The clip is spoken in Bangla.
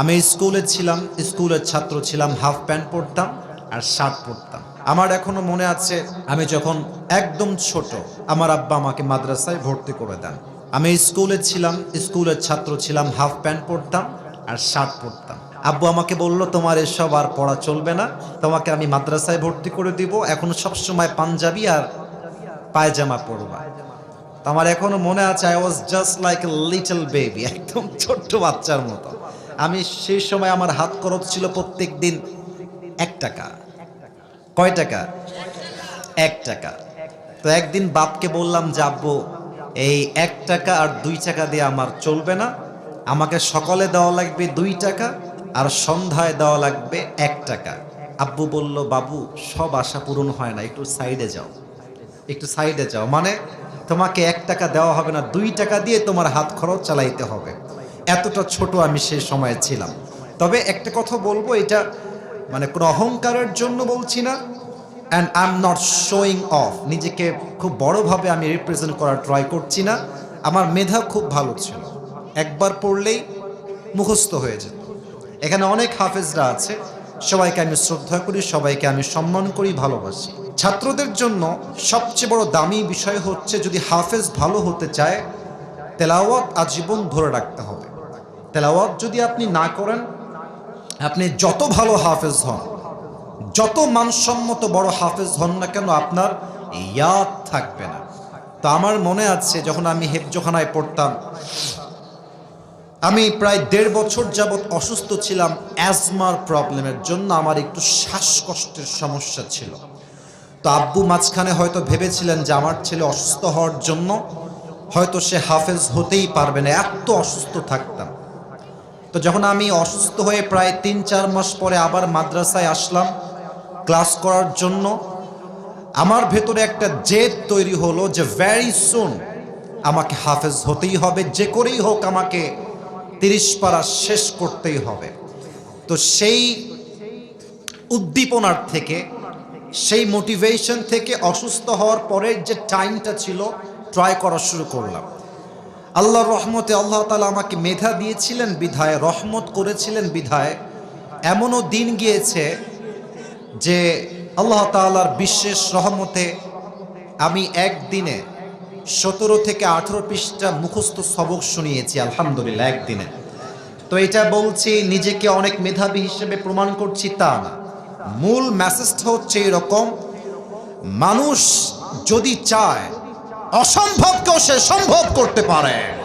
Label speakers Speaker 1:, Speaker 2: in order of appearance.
Speaker 1: আমি স্কুলে ছিলাম, স্কুলের ছাত্র ছিলাম, হাফ প্যান্ট পরতাম আর শার্ট পরতাম। আমার এখনও মনে আছে, আমি যখন একদম ছোট, আমার আব্বা আমাকে মাদ্রাসায় ভর্তি করে দেন। আমি স্কুলে ছিলাম, স্কুলের ছাত্র ছিলাম, হাফ প্যান্ট পরতাম আর শার্ট পরতাম। আব্বু আমাকে বলল, তোমার এসব আর পড়া চলবে না, তোমাকে আমি মাদ্রাসায় ভর্তি করে দিব। এখন সবসময় পাঞ্জাবি আর পায়জামা পরবা। তো আমার এখনও মনে আছে I was just like a little baby একদম ছোট্ট বাচ্চার মতো। আমি সেই সময় আমার হাত খরচ ছিল প্রত্যেক দিন এক টাকা। কয় টাকা? এক টাকা। তো একদিন বাপকে বললাম, যে আব্বু, এই এক টাকা আর দুই টাকা দিয়ে আমার চলবে না। আমাকে সকালে দেওয়া লাগবে দুই টাকা আর সন্ধ্যায় দেওয়া লাগবে এক টাকা। আব্বু বলল, বাবু, সব আশা পূরণ হয় না, একটু সাইডে যাও। একটু সাইডে যাও। মানে তোমাকে এক টাকা দেওয়া হবে না, দুই টাকা দিয়ে তোমার হাত খরচ চালাইতে হবে। এতটা ছোট আমি সেই সময়ে ছিলাম। তবে একটা কথা বলব, এটা মানে কোনো অহংকারের জন্য বলছি না। And I am not showing off নিজেকে খুব বড়ভাবে আমি রিপ্রেজেন্ট করার ট্রাই করছি না। আমার মেধা খুব ভালো ছিল। একবার পড়লেই মুখস্থ হয়ে যেত। এখানে অনেক হাফেজরা আছে। সবাইকে আমি শ্রদ্ধা করি, সবাইকে আমি সম্মান করি, ভালোবাসি। ছাত্রদের জন্য সবচেয়ে বড় দামি বিষয় হচ্ছে যদি হাফেজ ভালো হতে চায়, তেলাওয়াত আজীবন ধরে রাখতে হবে। তেলাওয়াত যদি আপনি না করেন, আপনি যত ভালো হাফেজ হন, যত মানসম্মত বড় হাফেজ হন না কেন, আপনার ইয়াদ থাকবে না। তো আমার মনে আছে, যখন আমি হেফজোখানায় পড়তাম আমি প্রায় দেড় বছর যাবৎ অসুস্থ ছিলাম, অ্যাজমার প্রবলেমের জন্য আমার একটু শ্বাসকষ্টের সমস্যা ছিল। তো আব্বু মাঝখানে হয়তো ভেবেছিলেন যে আমার ছেলে অসুস্থ হওয়ার জন্য হয়তো সে হাফেজ হতেই পারবে না, এত অসুস্থ থাকতাম। তো যখন আমি অসুস্থ হয়ে প্রায় তিন চার মাস পরে আবার মাদ্রাসায় আসলাম, ক্লাস করার জন্য, আমার ভেতরে একটা জেদ তৈরি হলো যে ভ্যারি সুন আমাকে হাফেজ হতেই হবে, যে করেই হোক আমাকে তিরিশ পারা শেষ করতেই হবে। তো সেই উদ্দীপনার থেকে, সেই মোটিভেশন থেকে অসুস্থ হওয়ার পরের যে টাইমটা ছিল ট্রাই করা শুরু করলাম। আল্লাহর রহমতে আল্লাহ তালা আমাকে মেধা দিয়েছিলেন বিধায়, রহমত করেছিলেন বিধায়। এমনও দিন গিয়েছে যে আল্লাহ তালার বিশেষ রহমতে আমি একদিনে সতেরো থেকে আঠেরো পৃষ্ঠা মুখস্থ সবক শুনিয়েছি, আলহামদুলিল্লাহ, একদিনে। তো এটা বলছি, নিজেকে অনেক মেধাবী হিসেবে প্রমাণ করছি তা না। মূল মেসেজটা হচ্ছে এরকম, মানুষ যদি চায়, অসম্ভবকেও সে সম্ভব করতে পারে।